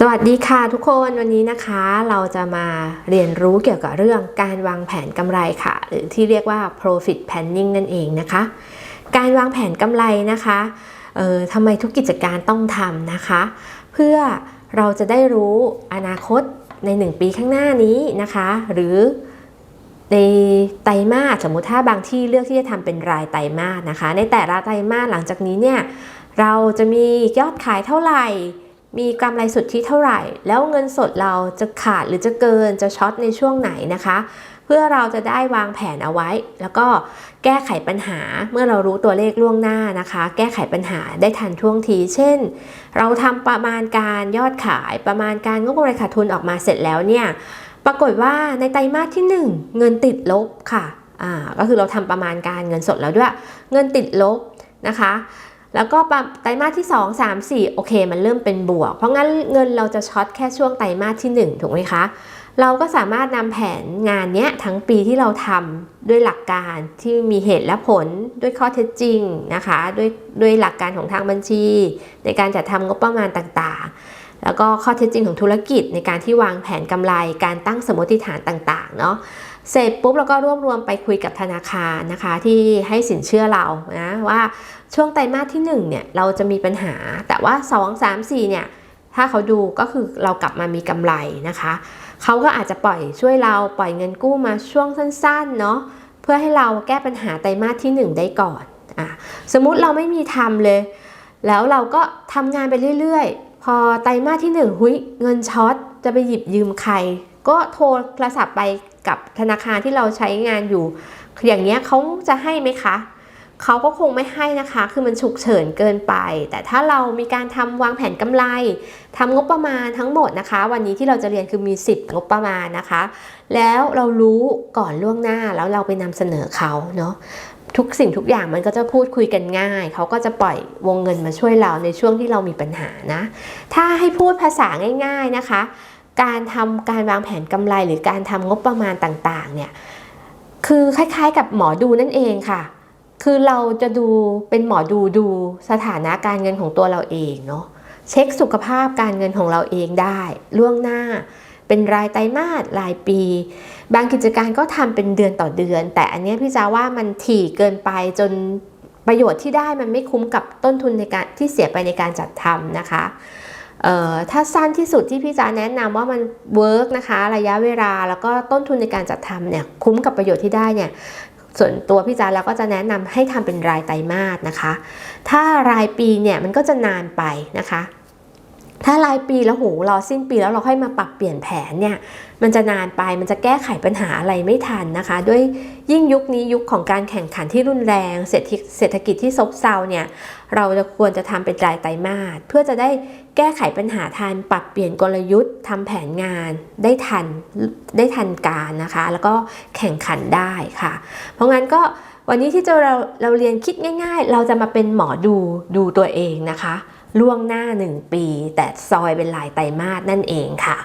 สวัสดีค่ะทุกคนวันนี้นะคะเราจะมาเรียนรู้เกี่ยวกับเรื่องการวางแผนกำไรค่ะ หรือที่เรียกว่า profit planning นั่นเองนะคะ การวางแผนกำไรนะคะเอ่อทำไมทุกกิจการต้องทำนะคะ เพื่อเราจะได้รู้อนาคตใน 1 ปีข้างหน้านี้นะคะ หรือในไตรมาสสมมุติถ้าบางที่เลือกที่จะทำเป็นรายไตรมาสนะคะ ในแต่ละไตรมาสหลังจากนี้เนี่ยเราจะมียอดขายเท่าไหร่ มีกำไรสุทธิเท่าไหร่ แล้วเงินสดเราจะขาดหรือจะเกินจะช็อตในช่วงไหนนะคะ เพื่อเราจะได้วางแผนเอาไว้ แล้วก็แก้ไขปัญหาเมื่อเรารู้ตัวเลขล่วงหน้านะคะ แก้ไขปัญหาได้ทันท่วงที เช่น เราทำประมาณการยอดขายประมาณการงบกำไรขาดทุนออกมาเสร็จแล้วเนี่ยปรากฏว่าในไตรมาสที่ 1 เงินติดลบค่ะอ่าก็คือเราทำประมาณการเงินสดแล้วด้วย เงินติดลบนะคะ แล้วก็ไตรมาสที่ 2 3 4 โอเค มันเริ่มเป็นบวก เพราะงั้นเงินเราจะช็อตแค่ช่วงไตรมาสที่ 1 ถูกไหมคะ เราก็สามารถนำแผนงานนี้ทั้งปีที่เราทำด้วยหลักการที่มีเหตุและผลด้วยข้อเท็จจริงนะคะ ด้วยด้วยหลักการของทางบัญชี ในการจัดทำงบประมาณต่างๆ แล้วก็ข้อเท็จจริงของธุรกิจในการที่วางแผนกำไร การตั้งสมมติฐานต่างๆเนาะเสร็จปุ๊บเราก็รวบรวมไปคุยกับธนาคารนะคะที่ให้สินเชื่อเรานะว่าช่วงไตรมาสที่1เนี่ยเราจะมีปัญหาแต่ว่า 2 3 4เนี่ยถ้าเขาดูก็คือเรากลับมามีกำไรนะคะเขาก็อาจจะปล่อยช่วยเราปล่อยเงินกู้มาช่วงสั้นๆเนาะเพื่อให้เราแก้ปัญหาไตรมาสที่ 1 ได้ก่อนอะสมมุติเราไม่มีทำเลย แล้วเราก็ทำงานไปเรื่อยๆ พอไตรมาสที่ 1 หุยเงินช็อตจะไปหยิบยืมใคร ก็โทรศัพท์ไปกับธนาคารที่เราใช้งานอยู่ อย่างเงี้ยเขาจะให้ไหมคะเขาก็คงไม่ให้นะคะ คือมันฉุกเฉินเกินไป แต่ถ้าเรามีการทำวางแผนกำไรทำงบประมาณทั้งหมดนะคะ วันนี้ที่เราจะเรียนคือมี 10 งบประมาณนะคะ แล้วเรารู้ก่อนล่วงหน้าแล้วเราไปนำเสนอเขาเนาะ ทุกสิ่งทุกอย่างมันก็จะพูดคุยกันง่าย เขาก็จะปล่อยวงเงินมาช่วยเราในช่วงที่เรามีปัญหานะ ถ้าให้พูดภาษาง่าย ๆนะคะ การทำการวางแผนกำไรหรือการทำงบประมาณต่างๆ เนี่ย คือคล้ายๆ กับหมอดูนั่นเองค่ะ คือเราจะดูเป็นหมอดูดูสถานะการเงินของตัวเราเองเนาะ เช็คสุขภาพการเงินของเราเองได้ล่วงหน้า เป็นรายไตรมาสรายปี บางกิจการก็ทำเป็นเดือนต่อเดือน แต่อันนี้พี่จาว่ามันถี่เกินไปจนประโยชน์ที่ได้มันไม่คุ้มกับต้นทุนในการที่เสียไปในการจัดทำนะคะถ้าสั้นที่สุดที่พี่จาแนะนำว่ามันเวิร์กนะคะ ระยะเวลาแล้วก็ต้นทุนในการจัดทำเนี่ยคุ้มกับประโยชน์ที่ได้เนี่ยส่วนตัวพี่จาแล้วก็จะแนะนำให้ทำเป็นรายไตรมาสนะคะ ถ้ารายปีเนี่ยมันก็จะนานไปนะคะ ถ้ารายปีแล้วโหรอสิ้นปีแล้วเราค่อยมาปรับเปลี่ยนแผนเนี่ยมันจะนานไปมันจะแก้ไขปัญหาอะไรไม่ทันนะคะ ด้วยยิ่งยุคนี้ยุคของการแข่งขันที่รุนแรง เศรษฐกิจเศรษฐกิจที่ซบเซาเนี่ยเราจะควรจะทำเป็นรายไตรมาสเพื่อจะได้แก้ไขปัญหาทันปรับเปลี่ยนกลยุทธ์ทำแผนงานได้ทันได้ทันการนะคะ แล้วก็แข่งขันได้ค่ะ เพราะงั้นก็วันนี้ที่เราเราเรียนคิดง่าย ๆ เราจะมาเป็นหมอดูดูตัวเองนะคะ ล่วงหน้า 1 ปี แต่ซอยเป็นลายไตรมาสนั่นเองค่ะ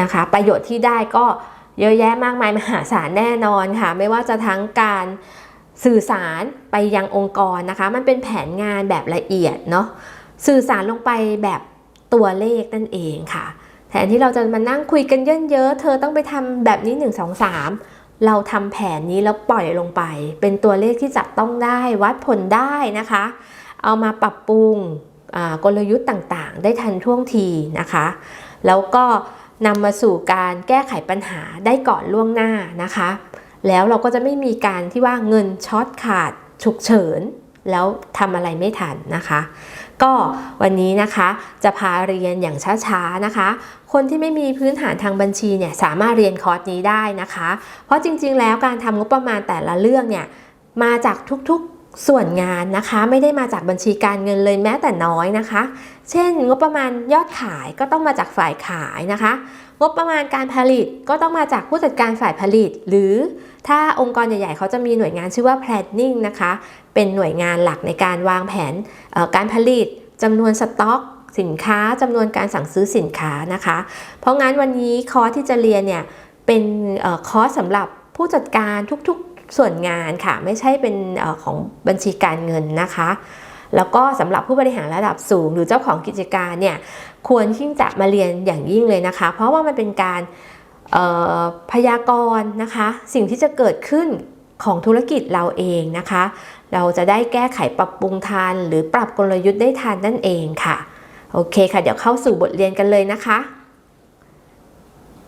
นะคะ ประโยชน์ที่ได้ก็เยอะแยะมากมายมหาศาลแน่นอนค่ะ ไม่ว่าจะทั้งการสื่อสารไปยังองค์กรนะคะ มันเป็นแผนงานแบบละเอียดเนาะสื่อสารลงไปแบบตัวเลขนั่นเองค่ะ แทนที่เราจะมานั่งคุยกันเยอะๆเธอต้องไปทำแบบนี้ 1 2 3 เราทำแผนนี้แล้วปล่อยลงไป เป็นตัวเลขที่จับต้องได้วัดผลได้นะคะ เอามาปรับปรุง กลยุทธ์ต่างๆ ได้ทันท่วงทีนะคะ แล้วก็นำมาสู่การแก้ไขปัญหาได้ก่อนล่วงหน้านะคะ แล้วเราก็จะไม่มีการที่ว่าเงินช็อตขาดฉุกเฉิน แล้วทำอะไรไม่ทันนะคะ ก็วันนี้นะคะจะพาเรียนอย่างช้าๆนะคะ คนที่ไม่มีพื้นฐานทางบัญชีเนี่ยสามารถเรียนคอร์สนี้ได้นะคะ เพราะจริงๆ แล้วการทำงบประมาณแต่ละเรื่องเนี่ยมาจากทุกๆ ส่วนงานนะคะไม่ได้มาจากบัญชีการเงินเลยแม้แต่น้อยนะคะ เช่น งบประมาณยอดขายก็ต้องมาจากฝ่ายขายนะคะ งบประมาณการผลิตก็ต้องมาจากผู้จัดการฝ่ายผลิต หรือถ้าองค์กรใหญ่ๆ เขาจะมีหน่วยงานชื่อว่า planning นะคะ เป็นหน่วยงานหลักในการวางแผนการผลิตจำนวนสต็อก สินค้าจำนวนการสั่งซื้อสินค้านะคะ เพราะงั้นวันนี้คอร์สที่จะเรียนเนี่ยเป็นคอร์สสำหรับผู้จัดการทุกๆ ส่วนงานค่ะไม่ใช่เป็นของบัญชีการเงินนะคะ แล้วก็สำหรับผู้บริหารระดับสูง หรือเจ้าของกิจการเนี่ยควรที่จะมาเรียนอย่างยิ่งเลยนะคะ เพราะว่ามันเป็นการพยากรณ์นะคะ สิ่งที่จะเกิดขึ้นของธุรกิจเราเองนะคะ เราจะได้แก้ไขปรับปรุงทัน หรือปรับกลยุทธ์ได้ทันนั่นเองค่ะ โอเคค่ะ เดี๋ยวเข้าสู่บทเรียนกันเลยนะคะ